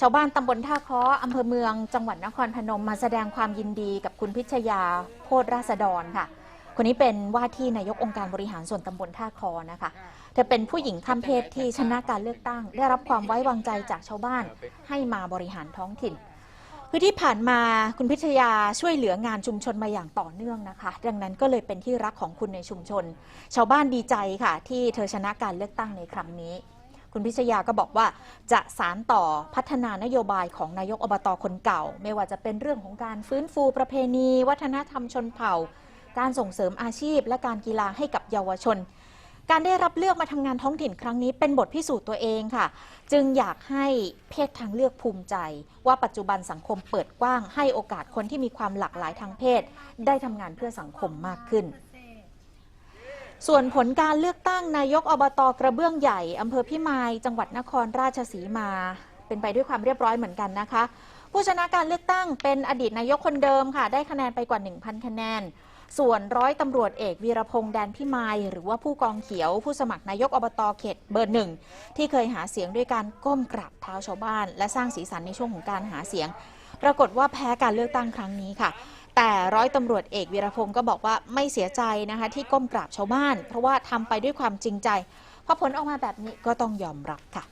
ชาวบ้านตำบลท่าค้ออำเภอเมืองจังหวัดนครพนมมาแสดงความยินดีกับคุณพิชยาโพธราษฎรค่ะ คนนี้เป็นว่าที่นายกองค์การบริหารส่วนตำบลท่าคอนะคะ เธอเป็นผู้หญิงข้ามเพศที่ชนะการเลือกตั้ง ได้รับความไว้วางใจจากชาวบ้านให้มาบริหารท้องถิ่นคือที่ผ่านมาคุณพิชยาช่วยเหลืองานชุมชนมาอย่างต่อเนื่องนะคะ ดังนั้นก็เลยเป็นที่รักของคุณในชุมชน ชาวบ้านดีใจค่ะ ที่เธอชนะการเลือกตั้งในครั้งนี้ คุณพิชยาก็บอกว่าจะสารต่อพัฒนานโยบายของนายกอบตคนเก่า ไม่ว่าจะเป็นเรื่องของการฟื้นฟูประเพณี วัฒนธรรมชนเผ่า การส่งเสริมอาชีพ และการกีฬาให้กับเยาวชน การได้รับเลือกมาทำงานท้องถิ่นครั้งนี้เป็นบทพิสูจน์ตัวเองค่ะ จึงอยากให้เพศทางเลือกภูมิใจ ว่าปัจจุบันสังคมเปิดกว้างให้โอกาสคนที่มีความหลากหลายทางเพศ ได้ทำงานเพื่อสังคมมากขึ้น ส่วนผลการเลือกตั้งนายกอบตกระเบื้องใหญ่อำเภอพิมาย จังหวัดนครราชสีมา เป็นไปด้วยความเรียบร้อยเหมือนกันนะคะ ผู้ชนะการเลือกตั้งเป็นอดีตนายกคนเดิมค่ะ ได้คะแนนไปกว่า 1,000 คะแนน ส่วนร้อยตำรวจเอกวีรพงษ์แดนพิมายหรือว่าผู้กองเขียว ผู้สมัครนายกอบตเขตเบอร์หนึ่งที่เคยหาเสียงด้วยการก้มกราบเท้าชาวบ้าน และสร้างสีสันในช่วงของการหาเสียง ปรากฏว่าแพ้การเลือกตั้งครั้งนี้ค่ะ แต่ร้อยตำรวจเอกวีรพงศ์ก็บอกว่าไม่เสียใจนะคะที่ก้มกราบชาวบ้าน เพราะว่าทำไปด้วยความจริงใจพอผลออกมาแบบนี้ก็ต้องยอมรับค่ะ